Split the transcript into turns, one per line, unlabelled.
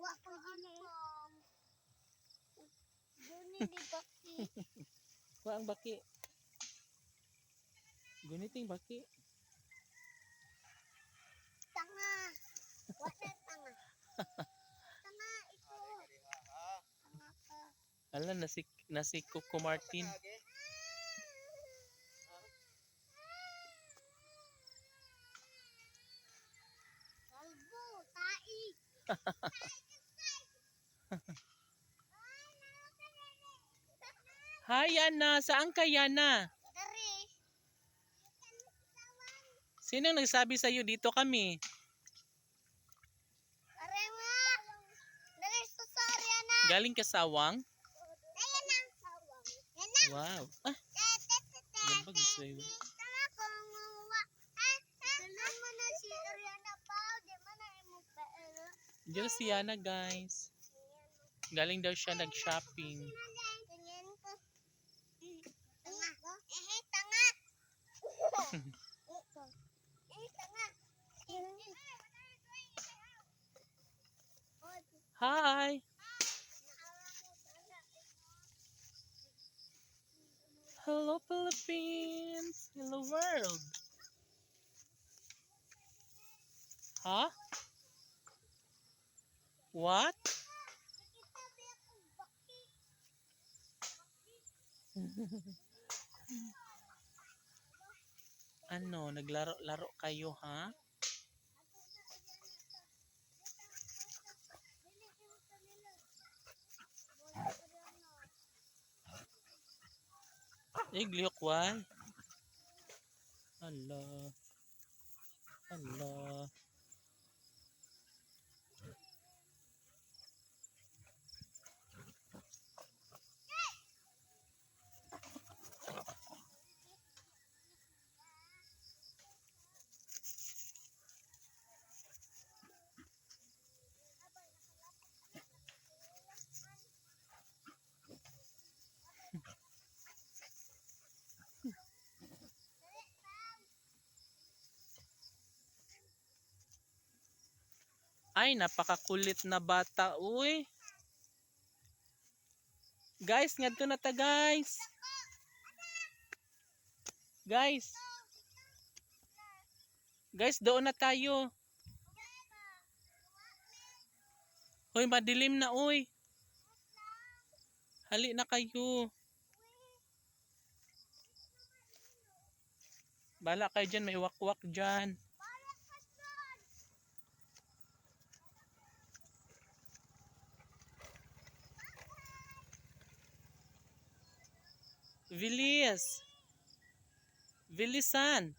Wa ko anpam. Duni di baki.
Wa ang baki. Guniting baki.
Tanga. Wa na tanga. Tanga ito. Tanga ka.
Ala na si, na si Coco Martin.
Kalbo, tai.
Hi Yana, saan ka Yana?
Dari.
Sino nagsabi sa iyo dito kami?
Na.
Galing ka sa Awang?
Ayan na. Yan na.
Wow. Ah,
na na imo pa.
Diyan si Yana guys. Galing daw siya nag-shopping.
Tingin ko. Tanga. Eh, tanga. Eh, tanga.
Hi! Hello Philippines! Hello world! Huh? What? Ano, naglaro-laro kayo ha? Igliyok why? Hala. Hala. Ay, napakakulit na bata, uy. Guys, ngadto na ta, guys. Guys. Guys, doon na tayo. Hoy, madilim na, uy. Hali na kayo. Bala kayo dyan, may wakwak dyan. Vilis. Vilisan.